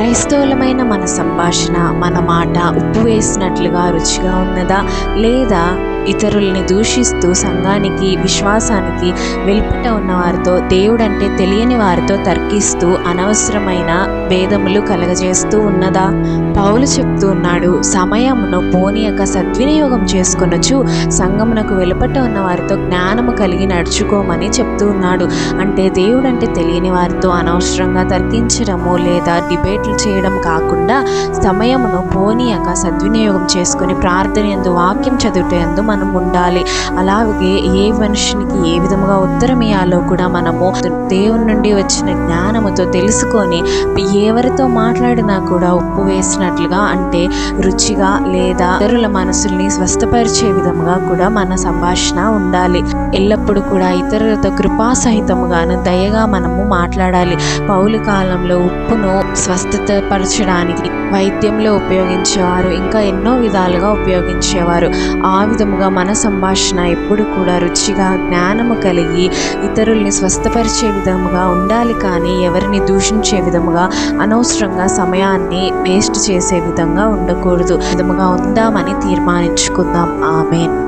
క్రైస్తవులమైన మన సంభాషణ మన మాట ఉప్పు వేసినట్లుగా రుచిగా ఉన్నదా? లేదా ఇతరుల్ని దూషిస్తూ సంఘానికి విశ్వాసానికి వెలుపట ఉన్నవారితో దేవుడంటే తెలియని వారితో తర్కిస్తూ అనవసరమైన భేదములు కలగజేస్తూ ఉన్నదా? పౌలు చెప్తూ ఉన్నాడు సమయమును పోనీయక సద్వినియోగం చేసుకొనొచ్చు సంఘమునకు వెలుపట ఉన్న వారితో జ్ఞానము కలిగి నడుచుకోమని చెప్తూ ఉన్నాడు. అంటే దేవుడంటే తెలియని వారితో అనవసరంగా తర్కించడము లేదా డిబేట్లు చేయడం కాకుండా సమయమును పోనీయక సద్వినియోగం చేసుకుని ప్రార్థన ఎందు వాక్యం చదువుట ఎందు మనం ఉండాలి. అలాగే ఏ మనిషికి ఏ విధముగా ఉత్తరం ఇయ్యాలో కూడా మనము దేవుని నుండి వచ్చిన జ్ఞానముతో తెలుసుకొని ఎవరితో మాట్లాడినా కూడా ఉప్పు వేసినట్లుగా అంటే రుచిగా లేదా ఇతరుల మనసుల్ని స్వస్థపరిచే విధముగా కూడా మన సంభాషణ ఉండాలి. ఎల్లప్పుడూ కూడా ఇతరులతో కృపాసహితముగాను దయగా మనము మాట్లాడాలి. పౌలు కాలంలో ఉప్పును స్వస్థత పరచడానికి వైద్యంలో ఉపయోగించేవారు ఇంకా ఎన్నో విధాలుగా ఉపయోగించేవారు. ఆ విధము విధముగా మన సంభాషణ ఎప్పుడు కూడా రుచిగా జ్ఞానము కలిగి ఇతరుల్ని స్వస్థపరిచే విధముగా ఉండాలి కానీ ఎవరిని దూషించే విధముగా అనవసరంగా సమయాన్ని వేస్ట్ చేసే విధంగా ఉండకూడదు. విధముగా ఉందామని తీర్మానించుకుందాం. ఆమెన్.